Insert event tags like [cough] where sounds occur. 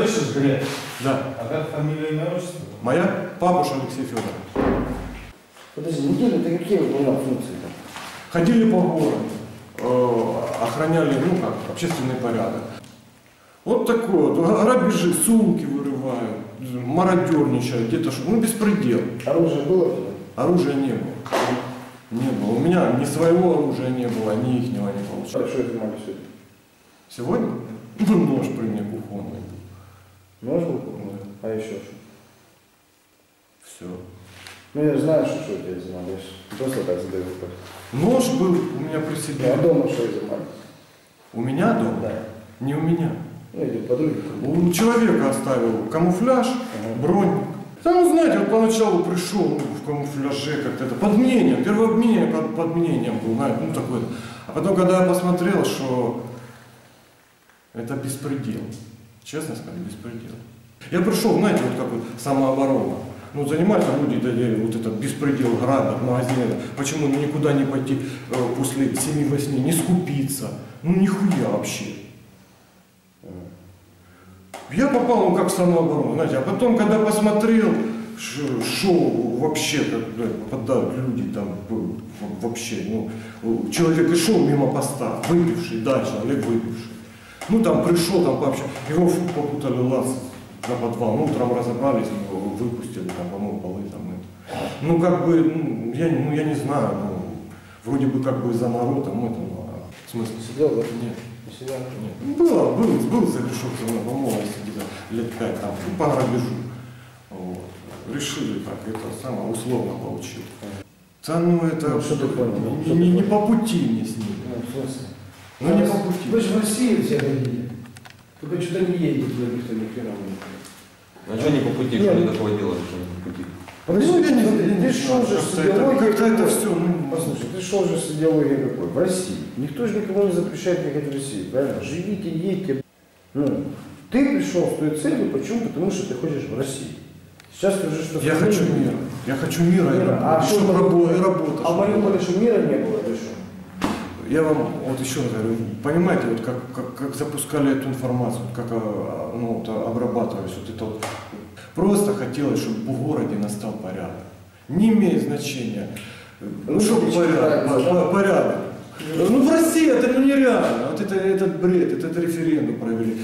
Слышишь, Глеб? Да. А как фамилия, имя, отчество? Моя папуша Алексей Федорович. Подожди, неделю ты какие выполнял функции там? Ходили по городу, э, охраняли, ну как, общественный порядок. Вот такое вот, грабежи, сумки вырывают, мародерничают, где-то что, ну беспредел. Оружие было? Оружия не было. Не было. У меня ни своего оружия не было, ни ихнего не получилось. Что это мали сегодня? Сегодня? [laughs] Ну, нож при мне кухонный Нож был? А еще что? Все. Ну я знаю, что, что у тебя изымали. Я ж Просто так задаю вопрос. Нож был у меня при себе. А дома что изымали? У меня дома? Да. Не у меня. Ну или подруги. У человека оставил камуфляж, Ага. бронь. Да, ну, знаете, вот поначалу пришел ну, в камуфляже как-то это, под мнением, первое мнение под, под мнением был, знаете, ну такое. А потом, когда я посмотрел, что это беспредел, честно сказать, беспредел. Я пришел, знаете, вот как вот самооборона. Ну, занимаются люди, да, и вот этот беспредел, грабят магазины. Почему ну, никуда не пойти э, после 7-8, не скупиться? Ну, нихуя вообще. Я попал, ну, как в самооборону, знаете, а потом, когда посмотрел шоу вообще, как да, попадают люди там, э, вообще, ну, э, человек и шел мимо поста, выпивший, да, человек выпивший. Ну, там пришел, там вообще, его попутали лаз на подвал, ну, утром разобрались, его выпустили, там, помыл полы, там, это. Ну, как бы, ну, я, ну, я не знаю, ну, вроде бы как бы за народом, это, ну, а в смысле? Сидел, да? Нет. Не сидел? Нет. Ну, Было, был, был за решеткой у меня по молодости где-то лет пять там, ну, по грабежу. Вот. Решили так, это самое условно получил. Да ну это Ну, что ты понял? не, не- не по пути мне с ними. Ну, смысле? Ну не по пути. Вы же в Россию все ходили. Только что-то не едет, туда никто ни хрена не. А что не по пути, Нет. что ты такого что не по пути? Подожди, Ну, не- смотри, я не ты шел же с идеологией как-то это ну, Послушай, ты шел же с идеологией какой? В России. Никто же никому не запрещает ехать в Россию, правильно? Живите, едьте. Ну, ты пришел с той целью, почему? Потому что ты хочешь в Россию. Сейчас ты уже что Я хочу мира. Я хочу мира, и Мира. А И что чтоб там- рабо- и работа. А в Мариуполе что мира не было, ты что? Я вам вот еще раз говорю, понимаете, вот как, как, как запускали эту информацию, как а, ну, вот, обрабатывались, вот это вот. Просто хотелось, чтобы в городе настал порядок. Не имеет значения. Ну, Ну, чтобы порядок, нравится, да? по- порядок. Ну, в России это ну, нереально. Вот это, этот бред, это, это референдум провели.